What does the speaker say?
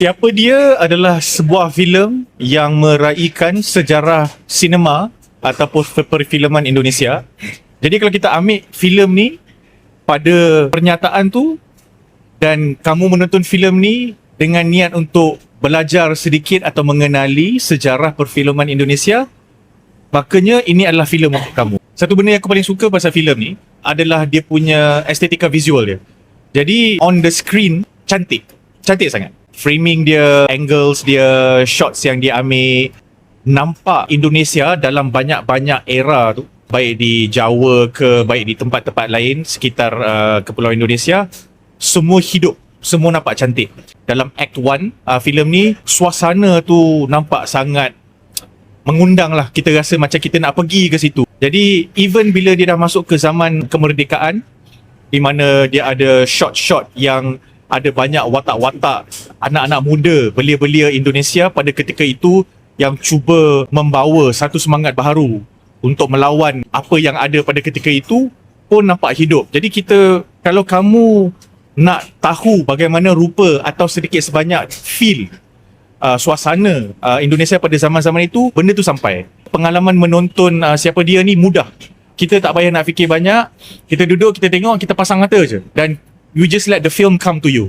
Siapa dia adalah sebuah filem yang meraihkan sejarah sinema ataupun perfilman Indonesia. Jadi kalau kita ambil filem ni pada pernyataan tu dan kamu menonton filem ni dengan niat untuk belajar sedikit atau mengenali sejarah perfilman Indonesia, makanya ini adalah filem untuk kamu. Satu benda yang aku paling suka pasal filem ni adalah dia punya estetika visual dia. Jadi on the screen cantik. Cantik sangat. Framing dia, angles dia, shots yang dia ambil. Nampak Indonesia dalam banyak-banyak era tu baik di Jawa ke baik di tempat-tempat lain sekitar uh, kepulauan Indonesia semua hidup semua nampak cantik. Dalam act 1 uh, filem ni suasana tu nampak sangat mengundang lah. Kita rasa macam kita nak pergi ke situ. Jadi even bila dia dah masuk ke zaman kemerdekaan di mana dia ada shot-shot yang ada banyak watak-watak anak-anak muda belia-belia Indonesia pada ketika itu yang cuba membawa satu semangat baharu untuk melawan apa yang ada pada ketika itu pun nampak hidup. Jadi kita kalau kamu nak tahu bagaimana rupa atau sedikit sebanyak feel uh, suasana uh, Indonesia pada zaman-zaman itu benda tu sampai. Pengalaman menonton uh, siapa dia ni mudah. Kita tak payah nak fikir banyak. Kita duduk, kita tengok, kita pasang mata je dan you just let the film come to you.